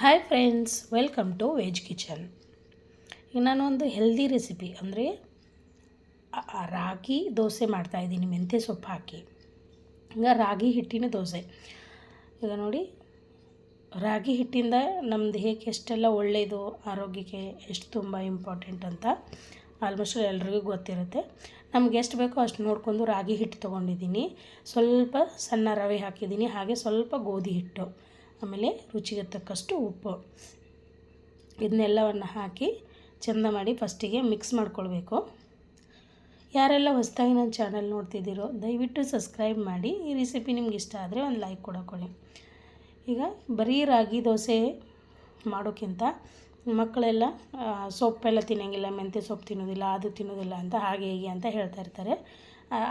Hi friends welcome to veg kitchen ಈಗ ನಾನು ಒಂದು ಹೆಲ್ದಿ ರೆಸಿಪಿ ಅಂದರೆ ರಾಗಿ ದೋಸೆ ಮಾಡ್ತಾಯಿದ್ದೀನಿ ಮೆಂತ್ಯ ಸೊಪ್ಪು ಹಾಕಿ. ಈಗ ರಾಗಿ ಹಿಟ್ಟಿನ ದೋಸೆ. ಈಗ ನೋಡಿ, ರಾಗಿ ಹಿಟ್ಟಿಂದ ನಮ್ಮ ದೇಹಕ್ಕೆ ಎಷ್ಟೆಲ್ಲ ಒಳ್ಳೆಯದು ಆರೋಗ್ಯಕ್ಕೆ ಎಷ್ಟು ತುಂಬ ಇಂಪಾರ್ಟೆಂಟ್ ಅಂತ ಆಲ್ಮೋಸ್ಟ್ ಎಲ್ರಿಗೂ ಗೊತ್ತಿರುತ್ತೆ. ನಮ್ಗೆ ಎಷ್ಟು ಬೇಕೋ ಅಷ್ಟು ನೋಡ್ಕೊಂಡು ರಾಗಿ ಹಿಟ್ಟು ತೊಗೊಂಡಿದ್ದೀನಿ. ಸ್ವಲ್ಪ ಸಣ್ಣ ರವೆ ಹಾಕಿದ್ದೀನಿ, ಹಾಗೆ ಸ್ವಲ್ಪ ಗೋಧಿ ಹಿಟ್ಟು. ಆಮೇಲೆ ರುಚಿಗೆ ತಕ್ಕಷ್ಟು ಉಪ್ಪು. ಇದನ್ನೆಲ್ಲವನ್ನು ಹಾಕಿ ಚೆಂದ ಮಾಡಿ ಫಸ್ಟಿಗೆ ಮಿಕ್ಸ್ ಮಾಡ್ಕೊಳ್ಬೇಕು. ಯಾರೆಲ್ಲ ಹೊಸದಾಗಿ ನನ್ನ ಚಾನಲ್ ನೋಡ್ತಿದ್ದೀರೋ, ದಯವಿಟ್ಟು ಸಬ್ಸ್ಕ್ರೈಬ್ ಮಾಡಿ. ಈ ರೆಸಿಪಿ ನಿಮ್ಗೆ ಇಷ್ಟ ಆದರೆ ಒಂದು ಲೈಕ್ ಕೊಡೋಕೊಳ್ಳಿ ಈಗ ಬರೀ ರಾಗಿ ದೋಸೆ ಮಾಡೋಕ್ಕಿಂತ ಮಕ್ಕಳೆಲ್ಲ ಸೊಪ್ಪೆಲ್ಲ ತಿನ್ನೋಂಗಿಲ್ಲ, ಮೆಂತ್ಯ ಸೊಪ್ಪು ತಿನ್ನೋದಿಲ್ಲ ಅದು ತಿನ್ನೋದಿಲ್ಲ ಅಂತ ಹಾಗೆ ಹೀಗೆ ಅಂತ ಹೇಳ್ತಾ ಇರ್ತಾರೆ.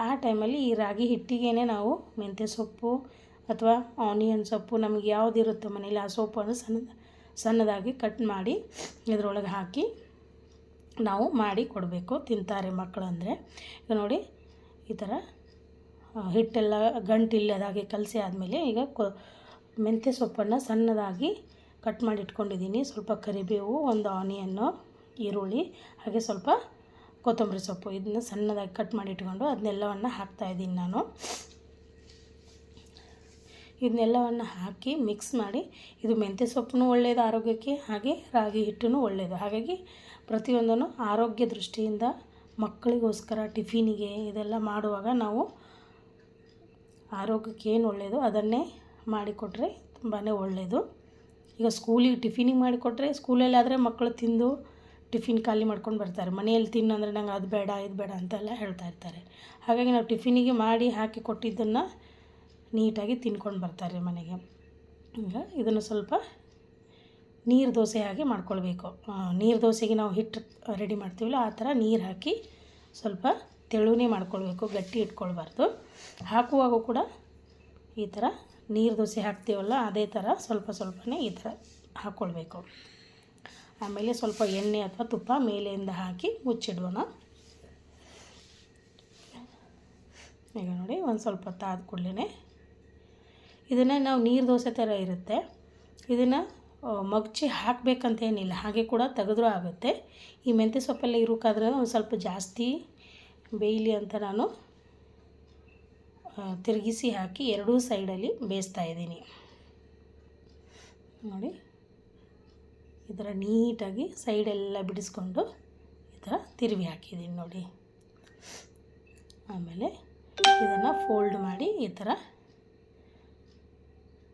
ಆ ಟೈಮಲ್ಲಿ ಈ ರಾಗಿ ಹಿಟ್ಟಿಗೇ ನಾವು ಮೆಂತ್ಯ ಸೊಪ್ಪು ಅಥವಾ ಆನಿಯನ್ ಸೊಪ್ಪು ನಮಗೆ ಯಾವ್ದು ಇರುತ್ತೋ ಮನೇಲಿ ಆ ಸೊಪ್ಪನ್ನು ಸಣ್ಣ ಸಣ್ಣದಾಗಿ ಕಟ್ ಮಾಡಿ ಇದರೊಳಗೆ ಹಾಕಿ ನಾವು ಮಾಡಿ ಕೊಡಬೇಕು. ತಿಂತಾರೆ ಮಕ್ಕಳು ಅಂದರೆ. ಈಗ ನೋಡಿ, ಈ ಥರ ಹಿಟ್ಟೆಲ್ಲ ಗಂಟಿಲ್ಲದಾಗೆ ಕಲಸಿ ಆದಮೇಲೆ ಈಗ ಕೊ, ಮೆಂತ್ಯ ಸೊಪ್ಪನ್ನು ಸಣ್ಣದಾಗಿ ಕಟ್ ಮಾಡಿ ಇಟ್ಕೊಂಡಿದ್ದೀನಿ. ಸ್ವಲ್ಪ ಕರಿಬೇವು, ಒಂದು ಆನಿಯನ್ನು ಈರುಳ್ಳಿ, ಹಾಗೆ ಸ್ವಲ್ಪ ಕೊತ್ತಂಬರಿ ಸೊಪ್ಪು. ಇದನ್ನ ಸಣ್ಣದಾಗಿ ಕಟ್ ಮಾಡಿ ಇಟ್ಕೊಂಡು ಅದನ್ನೆಲ್ಲವನ್ನು ಹಾಕ್ತಾಯಿದ್ದೀನಿ ನಾನು. ಇದನ್ನೆಲ್ಲವನ್ನು ಹಾಕಿ ಮಿಕ್ಸ್ ಮಾಡಿ, ಇದು ಮೆಂತ್ಯ ಸೊಪ್ಪು ಒಳ್ಳೆಯದು ಆರೋಗ್ಯಕ್ಕೆ ಹಾಗೆ ರಾಗಿ ಹಿಟ್ಟು ಒಳ್ಳೆಯದು ಹಾಗಾಗಿ ಪ್ರತಿಯೊಂದನ್ನು ಆರೋಗ್ಯ ದೃಷ್ಟಿಯಿಂದ ಮಕ್ಕಳಿಗೋಸ್ಕರ, ಟಿಫಿನಿಗೆ ಇದೆಲ್ಲ ಮಾಡುವಾಗ ನಾವು ಆರೋಗ್ಯಕ್ಕೆ ಏನು ಒಳ್ಳೆಯದು ಅದನ್ನೇ ಮಾಡಿಕೊಟ್ರೆ ತುಂಬಾ ಒಳ್ಳೆಯದು ಈಗ ಸ್ಕೂಲಿಗೆ ಟಿಫಿನಿಗೆ ಮಾಡಿಕೊಟ್ರೆ ಸ್ಕೂಲಲ್ಲಾದರೆ ಮಕ್ಕಳು ತಿಂದು ಟಿಫಿನ್ ಖಾಲಿ ಮಾಡ್ಕೊಂಡು ಬರ್ತಾರೆ. ಮನೆಯಲ್ಲಿ ತಿನ್ನು ಅಂದರೆ ನಂಗೆ ಅದು ಬೇಡ, ಇದು ಬೇಡ ಅಂತೆಲ್ಲ ಹೇಳ್ತಾ ಇರ್ತಾರೆ. ಹಾಗಾಗಿ ನಾವು ಟಿಫಿನಿಗೆ ಮಾಡಿ ಹಾಕಿ ಕೊಟ್ಟಿದ್ದನ್ನು ನೀಟಾಗಿ ತಿನ್ಕೊಂಡು ಬರ್ತಾರೆ ಮನೆಗೆ. ಈಗ ಇದನ್ನು ಸ್ವಲ್ಪ ನೀರು ದೋಸೆ ಹಾಗೆ ಮಾಡ್ಕೊಳ್ಬೇಕು. ನೀರು ದೋಸೆಗೆ ನಾವು ಹಿಟ್ಟು ರೆಡಿ ಮಾಡ್ತೀವಲ್ಲ, ಆ ಥರ ನೀರು ಹಾಕಿ ಸ್ವಲ್ಪ ತೆಳುನೇ ಮಾಡ್ಕೊಳ್ಬೇಕು, ಗಟ್ಟಿ ಇಟ್ಕೊಳ್ಬಾರ್ದು. ಹಾಕುವಾಗ ಕೂಡ ಈ ಥರ ನೀರು ದೋಸೆ ಹಾಕ್ತೀವಲ್ಲ, ಅದೇ ಥರ ಸ್ವಲ್ಪ ಸ್ವಲ್ಪನೇ ಈ ಥರ ಹಾಕ್ಕೊಳ್ಬೇಕು ಆಮೇಲೆ ಸ್ವಲ್ಪ ಎಣ್ಣೆ ಅಥವಾ ತುಪ್ಪ ಮೇಲೆಯಿಂದ ಹಾಕಿ ಮುಚ್ಚಿಡೋಣ. ಈಗ ನೋಡಿ, ಒಂದು ಸ್ವಲ್ಪ ಹೊತ್ತಾದ ಕೂಡಲೇ ಇದನ್ನು ನಾವು ನೀರು ದೋಸೆ ಥರ ಇರುತ್ತೆ. ಇದನ್ನು ಮಗ್ಚಿ ಹಾಕಬೇಕಂತೇನಿಲ್ಲ. ಹಾಗೆ ಕೂಡ ತೆಗೆದ್ರೂ ಆಗುತ್ತೆ. ಈ ಮೆಂತ್ಯ ಸೊಪ್ಪೆಲ್ಲ ಇರೋಕ್ಕಾದ್ರೆ ಒಂದು ಸ್ವಲ್ಪ ಜಾಸ್ತಿ ಬೇಯಲಿ ಅಂತ ನಾನು ತಿರುಗಿಸಿ ಹಾಕಿ ಎರಡೂ ಸೈಡಲ್ಲಿ ಬೇಯಿಸ್ತಾ ಇದ್ದೀನಿ. ನೋಡಿ, ಈ ಥರ ನೀಟಾಗಿ ಸೈಡೆಲ್ಲ ಬಿಡಿಸ್ಕೊಂಡು ಈ ಥರ ತಿರುವಿ ಹಾಕಿದ್ದೀನಿ ನೋಡಿ. ಆಮೇಲೆ ಇದನ್ನು ಫೋಲ್ಡ್ ಮಾಡಿ ಈ ಥರ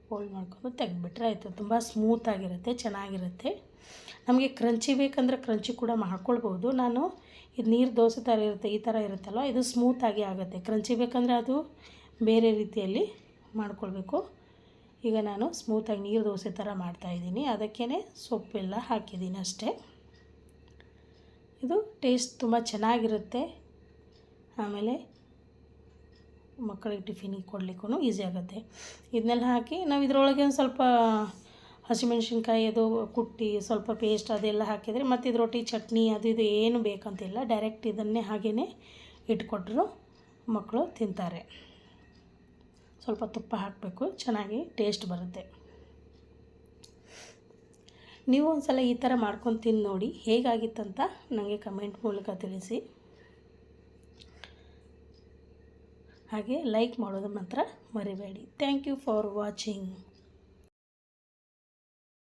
ಫೋಲ್ಡ್ ಮಾಡ್ಕೊಂಡು ತೆಗೆದ್ಬಿಟ್ರೆ ಆಯಿತು. ತುಂಬ ಸ್ಮೂತಾಗಿರುತ್ತೆ ಚೆನ್ನಾಗಿರುತ್ತೆ. ನಮಗೆ ಕ್ರಂಚಿ ಬೇಕಂದರೆ ಕ್ರಂಚಿ ಕೂಡ ಮಾಡ್ಕೊಳ್ಬೋದು ನಾನು ಇದು ನೀರು ದೋಸೆ ಥರ ಇರುತ್ತೆ, ಈ ಥರ ಇರುತ್ತಲ್ಲ ಇದು ಸ್ಮೂತಾಗಿ ಆಗುತ್ತೆ. ಕ್ರಂಚಿ ಬೇಕಂದರೆ ಅದು ಬೇರೆ ರೀತಿಯಲ್ಲಿ ಮಾಡ್ಕೊಳ್ಬೇಕು. ಈಗ ನಾನು ಸ್ಮೂತಾಗಿ ನೀರು ದೋಸೆ ಥರ ಮಾಡ್ತಾಯಿದ್ದೀನಿ ಅದಕ್ಕೇ ಸೊಪ್ಪೆಲ್ಲ ಹಾಕಿದ್ದೀನಿ ಅಷ್ಟೇ. ಇದು ಟೇಸ್ಟ್ ತುಂಬ ಚೆನ್ನಾಗಿರುತ್ತೆ. ಆಮೇಲೆ ಮಕ್ಕಳಿಗೆ ಟಿಫಿನಿಗೆ ಕೊಡಲಿಕ್ಕೂ ಈಸಿ ಆಗುತ್ತೆ. ಇದನ್ನೆಲ್ಲ ಹಾಕಿ ನಾವು ಇದರೊಳಗೆ ಒಂದು ಸ್ವಲ್ಪ ಹಸಿಮೆಣ್ಸಿನ್ಕಾಯಿ ಅದು ಕುಟ್ಟಿ, ಸ್ವಲ್ಪ ಪೇಸ್ಟ್ ಅದೆಲ್ಲ ಹಾಕಿದರೆ ಮತ್ತು ರೊಟ್ಟಿ, ಚಟ್ನಿ ಅದು ಇದು ಏನು ಬೇಕಂತಿಲ್ಲ. ಡೈರೆಕ್ಟ್ ಇದನ್ನೇ ಹಾಗೇ ಇಟ್ಕೊಟ್ರು ಮಕ್ಕಳು ತಿಂತಾರೆ. ಸ್ವಲ್ಪ ತುಪ್ಪ ಹಾಕಬೇಕು, ಚೆನ್ನಾಗಿ ಟೇಸ್ಟ್ ಬರುತ್ತೆ. ನೀವು ಒಂದು ಸಲ ಈ ಥರ ಮಾಡ್ಕೊಂಡು ತಿಂದು ನೋಡಿ ಹೇಗಾಗಿತ್ತಂತ ನನಗೆ ಕಮೆಂಟ್ ಮೂಲಕ ತಿಳಿಸಿ. ಹಾಗೆ ಲೈಕ್ ಮಾಡೋದು ಮಾತ್ರ ಮರಿಬೇಡಿ. Thank you for watching